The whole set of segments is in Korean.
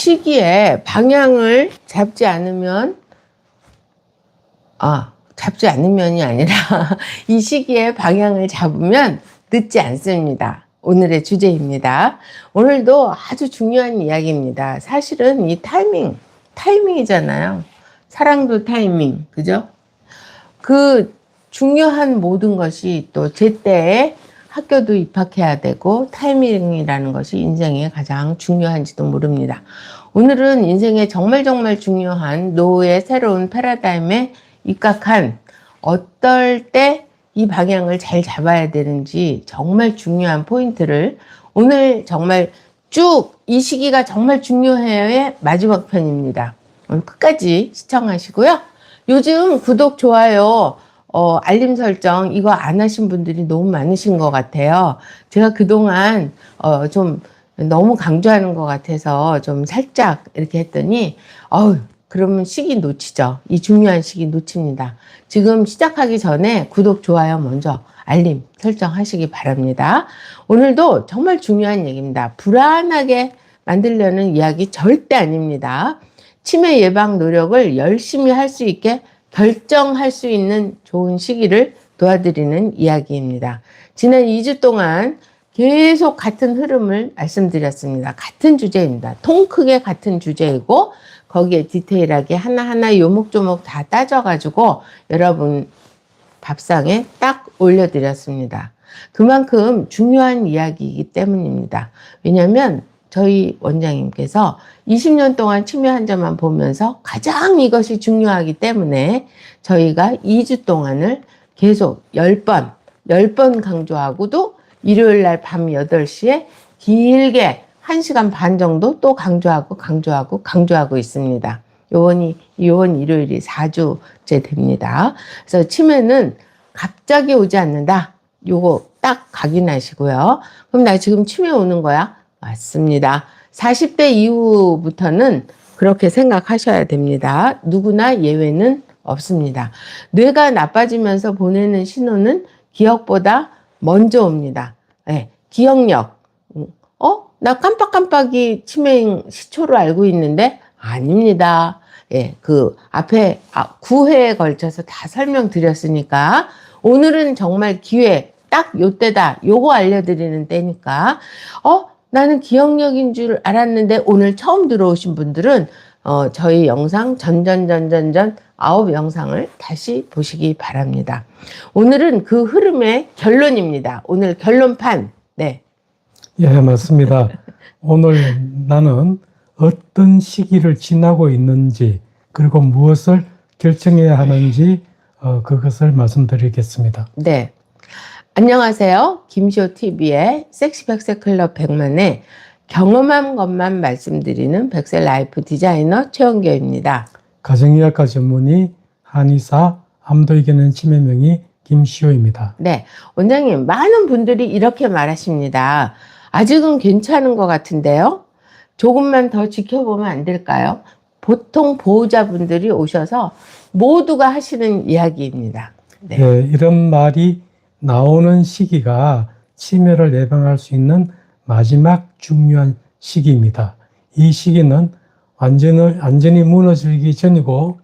시기에 방향을 잡지 않으면, 아, 잡지 않으면이 아니라, 이 시기에 방향을 잡으면 늦지 않습니다. 오늘의 주제입니다. 오늘도 아주 중요한 이야기입니다. 사실은 이 타이밍, 타이밍이잖아요. 사랑도 타이밍, 그죠? 그 중요한 모든 것이 또 제때에 학교도 입학해야 되고 타이밍이라는 것이 인생에 가장 중요한지도 모릅니다. 오늘은 인생에 정말 정말 중요한 노후의 새로운 패러다임에 입각한 어떨 때 이 방향을 잘 잡아야 되는지 정말 중요한 포인트를 오늘 정말 쭉 이 시기가 정말 중요해요의 마지막 편입니다. 오늘 끝까지 시청하시고요. 요즘 구독, 좋아요, 어, 알림 설정 이거 안 하신 분들이 너무 많으신 것 같아요. 제가 그동안 어, 좀 너무 강조하는 것 같아서 좀 살짝 이렇게 했더니 어우 그러면 시기 놓치죠. 이 중요한 시기 놓칩니다. 지금 시작하기 전에 구독, 좋아요 먼저 알림 설정하시기 바랍니다. 오늘도 정말 중요한 얘기입니다. 불안하게 만들려는 이야기 절대 아닙니다. 치매 예방 노력을 열심히 할 수 있게 결정할 수 있는 좋은 시기를 도와드리는 이야기입니다. 지난 2주 동안 계속 같은 흐름을 말씀드렸습니다. 같은 주제입니다. 통 크게 같은 주제이고 거기에 디테일하게 하나하나 요목조목 다 따져가지고 여러분 밥상에 딱 올려드렸습니다. 그만큼 중요한 이야기이기 때문입니다. 왜냐하면 저희 원장님께서 20년 동안 치매 환자만 보면서 가장 이것이 중요하기 때문에 저희가 2주 동안을 계속 10번, 10번 강조하고도 일요일 날 밤 8시에 길게 1시간 반 정도 또 강조하고 강조하고 강조하고 있습니다. 요번이, 요번 일요일이 4주째 됩니다. 그래서 치매는 갑자기 오지 않는다. 요거 딱 각인하시고요. 그럼 나 지금 치매 오는 거야? 맞습니다. 40대 이후부터는 그렇게 생각하셔야 됩니다. 누구나 예외는 없습니다. 뇌가 나빠지면서 보내는 신호는 기억보다 먼저 옵니다. 네, 기억력. 어? 나 깜빡깜빡이 치매 시초를 알고 있는데 아닙니다. 예, 그 앞에 9회에 걸쳐서 다 설명드렸으니까 오늘은 정말 기회 딱 요때다. 요거 알려드리는 때니까 어? 나는 기억력인 줄 알았는데 오늘 처음 들어오신 분들은 어, 저희 영상 전전전전전 아홉 영상을 다시 보시기 바랍니다. 오늘은 그 흐름의 결론입니다. 오늘 결론판. 네. 예, 맞습니다. 오늘 나는 어떤 시기를 지나고 있는지 그리고 무엇을 결정해야 하는지 어, 그것을 말씀드리겠습니다. 네. 안녕하세요. 김시호 TV의 섹시 백세 클럽 100만의 경험한 것만 말씀드리는 백세 라이프 디자이너 최원교입니다. 가정의학과 전문의 한의사 암도 이겨낸 치매명의 김시호입니다. 네. 원장님, 많은 분들이 이렇게 말하십니다. 아직은 괜찮은 것 같은데요? 조금만 더 지켜보면 안 될까요? 보통 보호자분들이 오셔서 모두가 하시는 이야기입니다. 네. 예, 이런 말이 나오는 시기가 치매를 예방할 수 있는 마지막 중요한 시기입니다. 이 시기는 완전히, 완전히 무너지기 전이고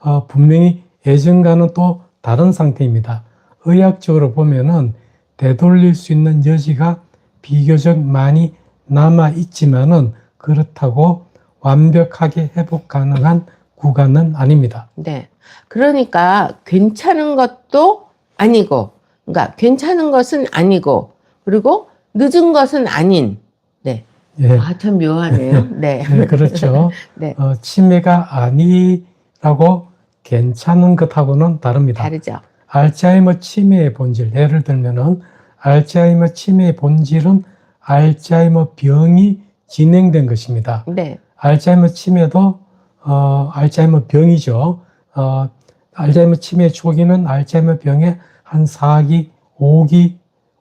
어, 분명히 예전과는 또 다른 상태입니다. 의학적으로 보면은 되돌릴 수 있는 여지가 비교적 많이 남아 있지만은 그렇다고 완벽하게 회복 가능한 구간은 아닙니다. 네. 그러니까 괜찮은 것도 아니고, 그러니까 괜찮은 것은 아니고, 그리고 늦은 것은 아닌. 네. 예, 아, 참 묘하네요. 네. 네, 그렇죠. 네. 어, 치매가 아니라고 괜찮은 것하고는 다릅니다. 다르죠. 알츠하이머 치매의 본질, 예를 들면은 알츠하이머 치매의 본질은 알츠하이머 병이 진행된 것입니다. 네. 알츠하이머 치매도 어, 알츠하이머 병이죠. 어, 알츠하이머 치매 초기는 알츠하이머 병의 한 4기, 5기,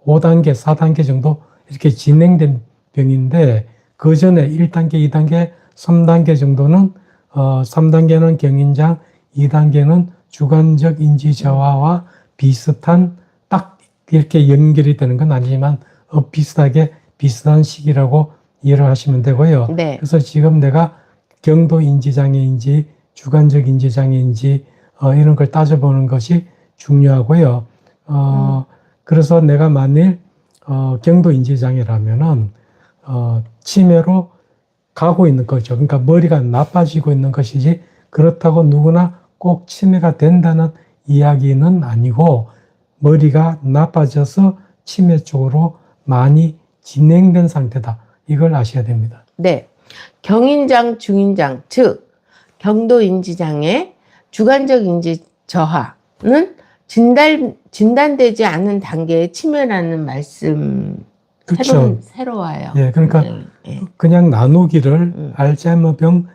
5단계, 4단계 정도 이렇게 진행된 병인데 그 전에 1단계, 2단계, 3단계 정도는 어 3단계는 경인장, 2단계는 주관적 인지 저하와 비슷한 딱 이렇게 연결이 되는 건 아니지만 어 비슷하게 비슷한 시기라고 이해를 하시면 되고요. 네. 그래서 지금 내가 경도 인지 장애인지 주관적 인지 장애인지 어, 이런 걸 따져보는 것이 중요하고요. 어, 그래서 내가 만일 어, 경도 인지 장애라면은 어, 치매로 가고 있는 거죠. 그러니까 머리가 나빠지고 있는 것이지 그렇다고 누구나 꼭 치매가 된다는 이야기는 아니고 머리가 나빠져서 치매 쪽으로 많이 진행된 상태다. 이걸 아셔야 됩니다. 네. 경인장, 중인장, 즉 경도 인지 장애, 주관적 인지 저하는 진단 진단되지 않은 단계의 치매라는 말씀. 새로 새로워요. 예, 그러니까 네, 네. 그냥 나누기를 음. 알츠하이머병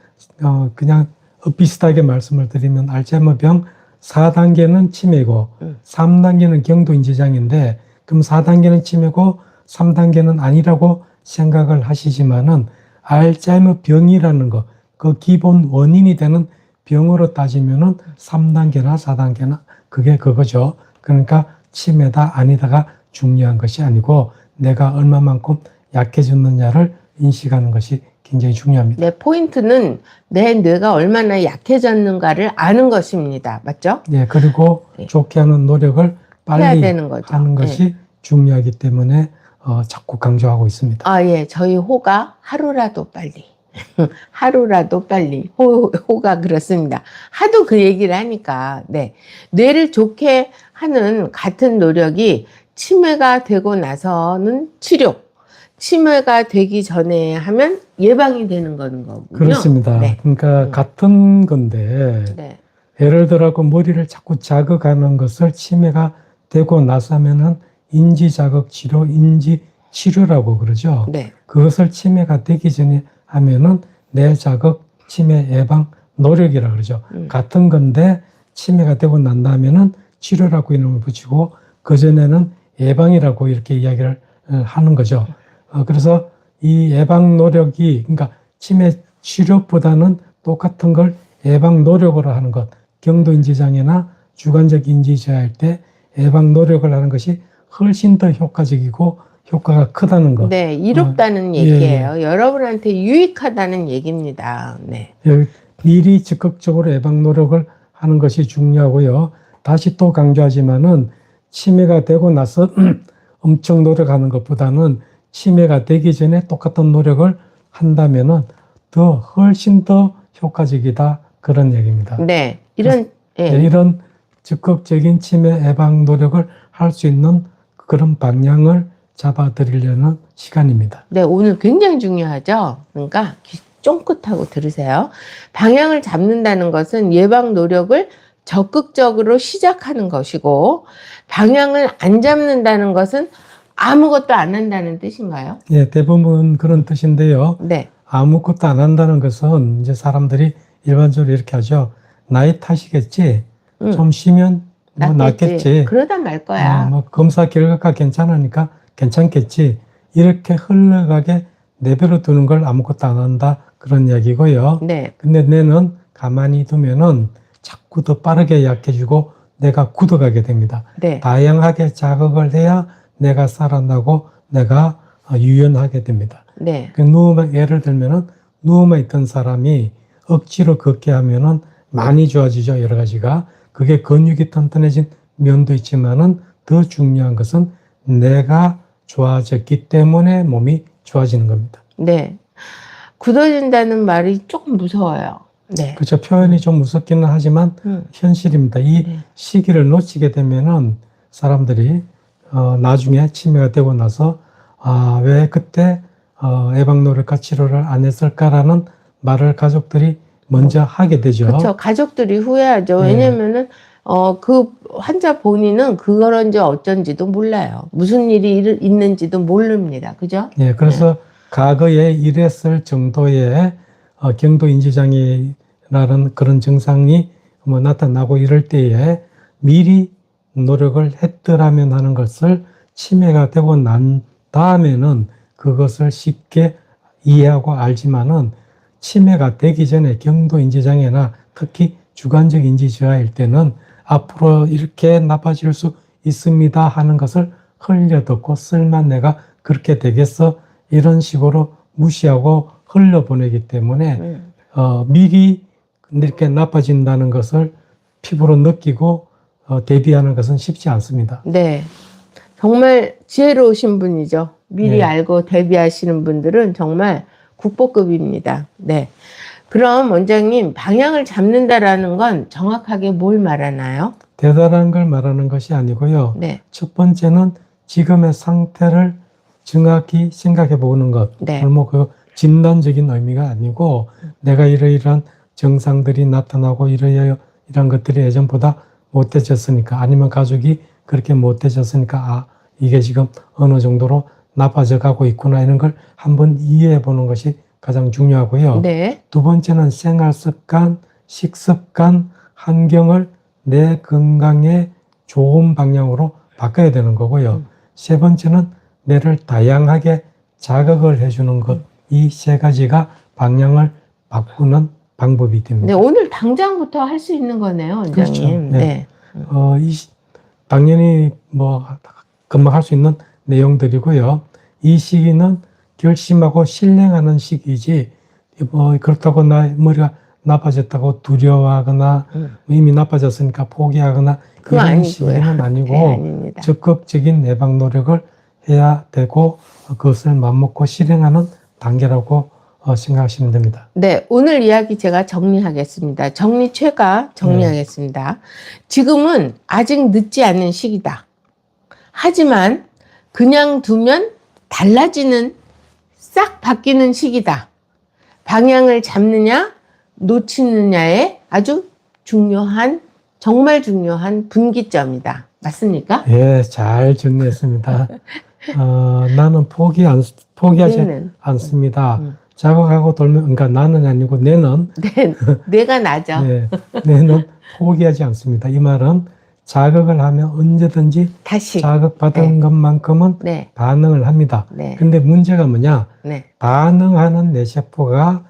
어 그냥 비슷하게 말씀을 드리면 알츠하이머병 4단계는 치매고 음. 3단계는 경도인지장인데 그럼 4단계는 치매고 3단계는 아니라고 생각을 하시지만은 알츠하이머 병이라는 거 그 기본 원인이 되는 병으로 따지면은 3단계나 4단계나 그게 그거죠. 그러니까 치매다 아니다가 중요한 것이 아니고 내가 얼마만큼 약해졌느냐를 인식하는 것이 굉장히 중요합니다. 네, 포인트는 내 뇌가 얼마나 약해졌는가를 아는 것입니다. 맞죠? 예, 그리고 네. 좋게 하는 노력을 빨리 되는 거죠. 하는 네. 것이 중요하기 때문에 어, 자꾸 강조하고 있습니다. 아, 예. 저희 호가 하루라도 빨리. 하루라도 빨리. 호, 호가 그렇습니다. 하도 그 얘기를 하니까, 네. 뇌를 좋게 하는 같은 노력이 치매가 되고 나서는 치료, 치매가 되기 전에 하면 예방이 되는 거는 거군요. 그렇습니다. 네. 그러니까 음. 같은 건데 네. 예를 들어서 머리를 자꾸 자극하는 것을 치매가 되고 나서면은 인지 자극 치료, 인지 치료라고 그러죠. 네. 그것을 치매가 되기 전에 하면은 내 자극 치매 예방 노력이라 그러죠. 음. 같은 건데 치매가 되고 난 다음에는 치료라고 이름을 붙이고 그 전에는 예방이라고 이렇게 이야기를 어, 하는 거죠. 어, 그래서 이 예방 노력이 그러니까 치매 치료보다는 똑같은 걸 예방 노력으로 하는 것 경도 인지 장애나 주관적 인지 저하일 때 예방 노력을 하는 것이 훨씬 더 효과적이고 효과가 크다는 것. 네. 이롭다는 예, 얘기예요. 여러분한테 유익하다는 얘기입니다. 네. 예, 미리 적극적으로 예방 노력을 하는 것이 중요하고요. 다시 또 강조하지만은 치매가 되고 나서 엄청 노력하는 것보다는 치매가 되기 전에 똑같은 노력을 한다면은 더 훨씬 더 효과적이다 그런 얘기입니다. 네. 이런, 예. 네, 이런 적극적인 치매 예방 노력을 할 수 있는 그런 방향을 잡아드리려는 시간입니다. 네, 오늘 굉장히 중요하죠. 그러니까 귀 쫑긋하고 들으세요. 방향을 잡는다는 것은 예방 노력을 적극적으로 시작하는 것이고, 방향을 안 잡는다는 것은 아무것도 안 한다는 뜻인가요? 예, 대부분 그런 뜻인데요. 네. 아무것도 안 한다는 것은 이제 사람들이 일반적으로 이렇게 하죠. 나이 탓이겠지. 음, 좀 쉬면 뭐 낫겠지. 낫겠지. 그러다 말 거야. 어, 뭐 검사 결과가 괜찮으니까 괜찮겠지. 이렇게 흘러가게 내버려 두는 걸 아무것도 안 한다 그런 이야기고요. 네. 근데 내는 가만히 두면은 자꾸 더 빠르게 약해지고 내가 굳어가게 됩니다. 네. 다양하게 자극을 해야 내가 살아나고 내가 어, 유연하게 됩니다. 네. 그 누우만 예를 들면은 누워만 있던 사람이 억지로 걷게 하면은 많이 좋아지죠 여러 가지가 그게 근육이 튼튼해진 면도 있지만은 더 중요한 것은 내가 좋아졌기 때문에 몸이 좋아지는 겁니다. 네. 굳어진다는 말이 조금 무서워요. 네. 그렇죠 표현이 좀 무섭기는 하지만 음, 현실입니다. 이 네. 시기를 놓치게 되면은 사람들이 어, 나중에 치매가 되고 나서 아, 왜 그때 어, 예방 노력과 치료를 안 했을까라는 말을 가족들이 먼저 하게 되죠. 그렇죠. 가족들이 후회하죠. 네. 왜냐면은 어 그 환자 본인은 그런지 어쩐지도 몰라요. 무슨 일이 일- 있는지도 모릅니다. 그죠? 예, 그래서 과거에 이랬을 정도의 어, 경도 인지장애라는 그런 증상이 뭐 나타나고 이럴 때에 미리 노력을 했더라면 하는 것을 치매가 되고 난 다음에는 그것을 쉽게 이해하고 알지만은 치매가 되기 전에 경도 인지장애나 특히 주관적 인지 저하일 때는 앞으로 이렇게 나빠질 수 있습니다 하는 것을 흘려듣고 쓸만 내가 그렇게 되겠어 이런 식으로 무시하고 흘려보내기 때문에 음. 어, 미리 이렇게 나빠진다는 것을 피부로 느끼고 어, 대비하는 것은 쉽지 않습니다. 네. 정말 지혜로우신 분이죠. 미리 네. 알고 대비하시는 분들은 정말 국보급입니다. 네. 그럼 원장님, 방향을 잡는다라는 건 정확하게 뭘 말하나요? 대단한 걸 말하는 것이 아니고요. 네. 첫 번째는 지금의 상태를 정확히 생각해 보는 것. 네. 뭐 그 진단적인 의미가 아니고 내가 이러이러한 증상들이 나타나고 이러이러한 것들이 예전보다 못해졌으니까 아니면 가족이 그렇게 못해졌으니까 아 이게 지금 어느 정도로 나빠져 가고 있구나 이런 걸 한번 이해해 보는 것이 가장 중요하고요. 네. 두 번째는 생활 습관, 식습관, 환경을 내 건강에 좋은 방향으로 바꿔야 되는 거고요. 음. 세 번째는 뇌를 다양하게 자극을 해주는 것. 이세 가지가 방향을 바꾸는 방법이 네, 됩니다. 오늘 당장부터 할 수 있는 거네요, 원장님. 그렇죠. 네. 네. 어, 이, 시- 당연히 뭐, 금방 할 수 있는 내용들이고요. 이 시기는 결심하고 실행하는 시기이지, 뭐, 그렇다고 나, 머리가 나빠졌다고 두려워하거나, 음. 이미 나빠졌으니까 포기하거나, 아니고요. 시기는 아니고, 네, 아닙니다. 적극적인 예방 노력을 해야 되고, 그것을 맘먹고 실행하는 단계라고 어, 생각하시면 됩니다. 네, 오늘 이야기 제가 정리하겠습니다. 정리 최가 정리하겠습니다. 네. 지금은 아직 늦지 않은 시기다. 하지만 그냥 두면 달라지는 싹 바뀌는 시기다. 방향을 잡느냐, 놓치느냐의 아주 중요한, 정말 중요한 분기점이다. 맞습니까? 예, 잘 정리했습니다. 어, 나는 포기 안, 포기하지 뇌는. 않습니다. 음. 자극하고 돌면, 그러니까 나는 아니고 내는, 네, 뇌가 나죠. 네, 내는 포기하지 않습니다. 이 말은 자극을 하면 언제든지 다시. 자극받은 네. 것만큼은 네, 반응을 합니다. 네, 근데 문제가 뭐냐? 네. 반응하는 뇌세포가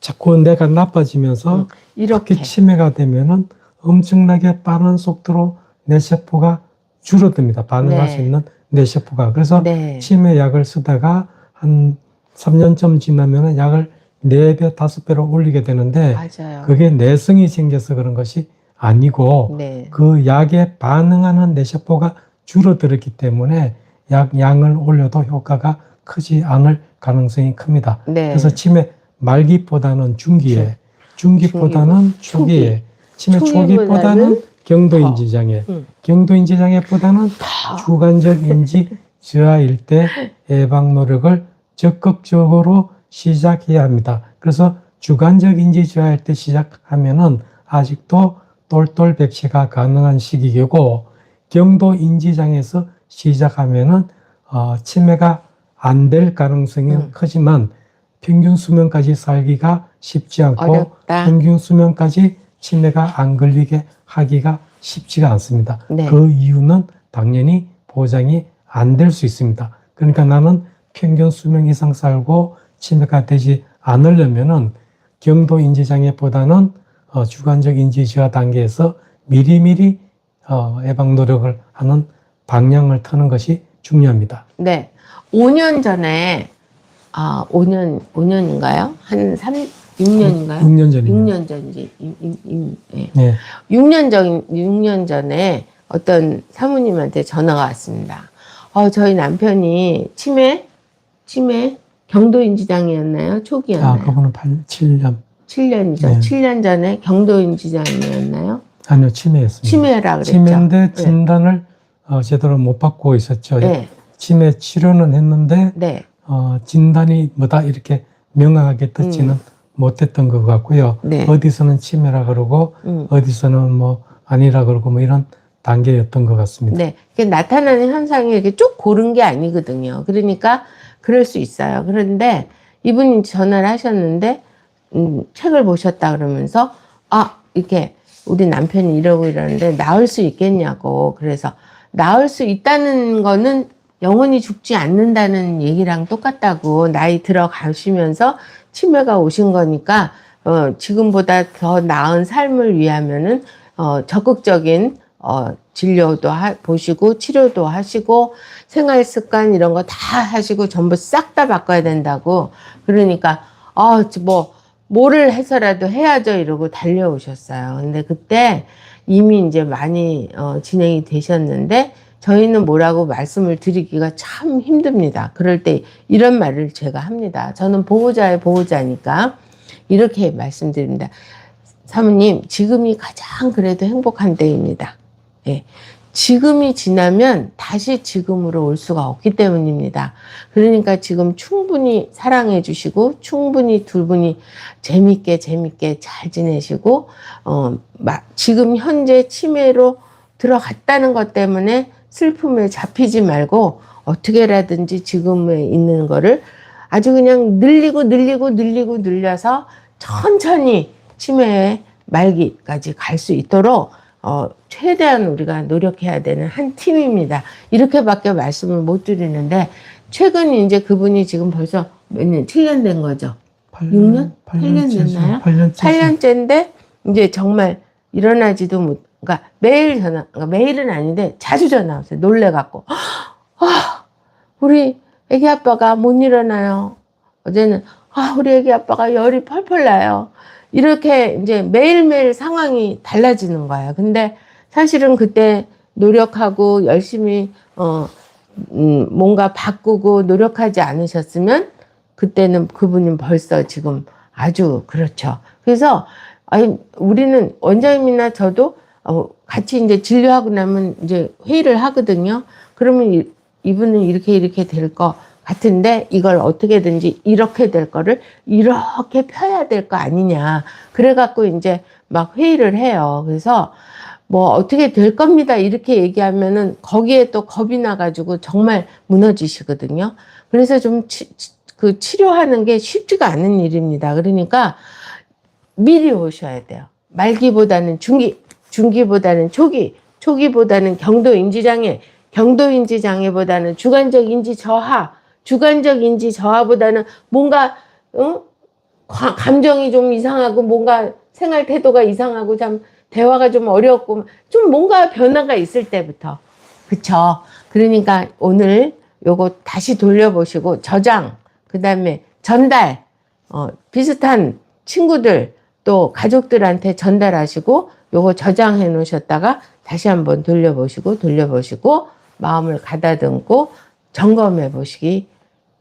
자꾸 내가 나빠지면서 음, 이렇게. 치매가 되면은 엄청나게 빠른 속도로 뇌세포가 줄어듭니다. 반응할 네. 수 있는 뇌세포가. 그래서 네. 치매 약을 쓰다가 한 3년쯤 지나면은 약을 4배, 5배로 올리게 되는데 맞아요. 그게 내성이 생겨서 그런 것이 아니고 네. 그 약에 반응하는 뇌세포가 줄어들었기 때문에 약 양을 올려도 효과가 크지 않을 가능성이 큽니다. 네. 그래서 치매 말기보다는 중기에, 중기보다는 초기에, 치매 초기보다는 초기보다는 경도인 지 장애, 음. 경도인 지 장애보다는 더. 주관적 인지 저하일 때 예방 노력을 적극적으로 시작해야 합니다. 그래서 주관적 인지 저하일 때 시작하면은 아직도 똘똘 백시가 가능한 시기이고 경도 인지 장애에서 시작하면은 어, 치매가 안 될 가능성이 음. 크지만 평균 수명까지 살기가 쉽지 않고 어렵다. 평균 수명까지 치매가 안 걸리게 하기가 쉽지가 않습니다. 네. 그 이유는 당연히 보장이 안 될 수 있습니다. 그러니까 나는 평균 수명 이상 살고 치매가 되지 않으려면은 경도 인지 장애보다는 어, 주관적 인지 저하 단계에서 미리미리 어, 예방 노력을 하는 방향을 트는 것이 중요합니다. 네. 5년 전에, 아, 5년, 5년인가요? 한 3, 6년인가요? 6년 전입니다. 6년 전이지. 임, 임, 임, 예. 네. 6년 전, 6년 전에 어떤 사모님한테 전화가 왔습니다. 어, 저희 남편이 치매, 치매, 경도인지장애였나요? 초기였나요? 아, 그분은 8, 7년. 7년이죠. 네. 7년 전에 경도인지장애였나요? 아니요, 치매였습니다. 치매라 그랬죠. 치매인데 진단을 어, 제대로 못 받고 있었죠. 네. 치매 치료는 했는데 네. 어, 진단이 뭐다 이렇게 명확하게 듣지는 못했던 것 같고요. 음. 네. 어디서는 치매라 그러고 음. 어디서는 뭐 아니라 그러고 뭐 이런 단계였던 것 같습니다. 네. 이게 나타나는 현상이 이렇게 쭉 고른 게 아니거든요. 그러니까 그럴 수 있어요. 그런데 이분이 전화를 하셨는데, 음, 책을 보셨다 그러면서, 아, 이렇게 우리 남편이 이러고 이러는데 나을 수 있겠냐고. 그래서 나을 수 있다는 거는 영원히 죽지 않는다는 얘기랑 똑같다고 나이 들어가시면서 치매가 오신 거니까 어, 지금보다 더 나은 삶을 위하면은 어, 적극적인 어, 진료도 하, 보시고 치료도 하시고 생활 습관 이런 거 다 하시고 전부 싹 다 바꿔야 된다고 그러니까 아뭐 뭐를 해서라도 해야죠 이러고 달려오셨어요. 근데 그때 이미 이제 많이 어, 진행이 되셨는데 저희는 뭐라고 말씀을 드리기가 참 힘듭니다. 그럴 때 이런 말을 제가 합니다. 저는 보호자의 보호자니까 이렇게 말씀드립니다. 사모님, 지금이 가장 그래도 행복한 때입니다. 예. 지금이 지나면 다시 지금으로 올 수가 없기 때문입니다. 그러니까 지금 충분히 사랑해 주시고 충분히 두 분이 재밌게 재밌게 잘 지내시고 어, 마- 지금 현재 치매로 들어갔다는 것 때문에 슬픔에 잡히지 말고 어떻게라든지 지금에 있는 거를 아주 그냥 늘리고 늘리고 늘리고 늘려서 천천히 치매의 말기까지 갈 수 있도록 어, 최대한 우리가 노력해야 되는 한 팀입니다. 이렇게밖에 말씀을 못 드리는데 최근 이제 그분이 지금 벌써 몇 년, 7년 된 거죠. 6년? 8년 됐나요? 8년 8년째인데 이제 정말 일어나지도 못, 그러니까 매일 전화, 그러니까 매일은 아닌데 자주 전화 왔어요. 놀래갖고. 아, 우리 애기 아빠가 못 일어나요. 어제는, 아, 우리 애기 아빠가 열이 펄펄 나요. 이렇게 이제 매일매일 상황이 달라지는 거예요. 근데 사실은 그때 노력하고 열심히, 어, 음, 뭔가 바꾸고 노력하지 않으셨으면 그때는 그분은 벌써 지금 아주 그렇죠. 그래서 아니 우리는 원장님이나 저도 어, 같이 이제 진료하고 나면 이제 회의를 하거든요. 그러면 이, 이분은 이렇게 이렇게 될 거 같은데 이걸 어떻게든지 이렇게 될 거를 이렇게 펴야 될 거 아니냐. 그래갖고 이제 막 회의를 해요. 그래서 뭐 어떻게 될 겁니다. 이렇게 얘기하면은 거기에 또 겁이 나가지고 정말 무너지시거든요. 그래서 좀 치, 치- 그 치료하는 게 쉽지가 않은 일입니다. 그러니까 미리 오셔야 돼요. 말기보다는 중기, 중기보다는 초기, 초기보다는 경도 인지장애, 경도 인지장애보다는 주관적 인지 저하, 주관적 인지 저하보다는 뭔가 어? 과- 감정이 좀 이상하고 뭔가 생활 태도가 이상하고 참 대화가 좀 어렵고 좀 뭔가 변화가 있을 때부터 그쵸 그러니까 오늘 요거 다시 돌려보시고 저장 그 다음에 전달 어, 비슷한 친구들 또 가족들한테 전달하시고 요거 저장해 놓으셨다가 다시 한번 돌려보시고 돌려보시고 마음을 가다듬고 점검해 보시기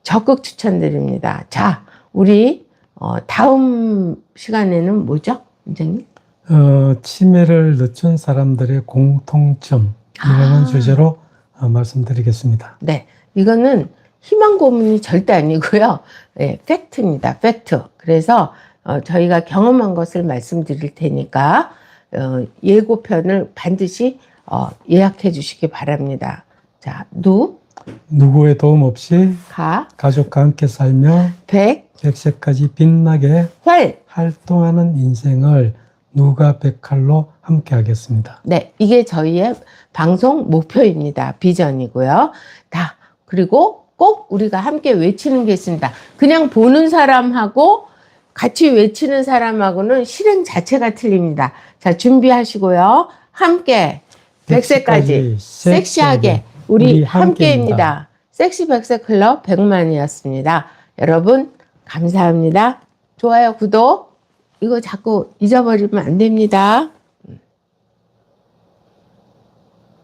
적극 추천드립니다. 자, 우리 어, 다음 시간에는 뭐죠, 원장님? 어, 치매를 늦춘 사람들의 공통점이라는 아. 주제로 어, 말씀드리겠습니다. 네, 이거는 희망 고문이 절대 아니고요. 네, 팩트입니다. 팩트. 그래서 어, 저희가 경험한 것을 말씀드릴 테니까 어, 예고편을 반드시 어, 예약해 주시기 바랍니다. 자, 누, 누구의 도움 없이 가, 가족과 함께 살며 백, 100세까지 빛나게 활. 활동하는 인생을 누가 백할로 함께 하겠습니다. 네, 이게 저희의 방송 목표입니다. 비전이고요. 다 그리고 꼭 우리가 함께 외치는 게 있습니다. 그냥 보는 사람하고 같이 외치는 사람하고는 실행 자체가 틀립니다. 자, 준비하시고요. 함께 100세까지 섹시하게 우리 우리 함께입니다. 섹시 백세 클럽 백만이었습니다. 여러분 감사합니다. 좋아요, 구독 이거 자꾸 잊어버리면 안 됩니다.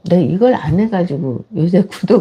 네, 이걸 안 해가지고 요새 구독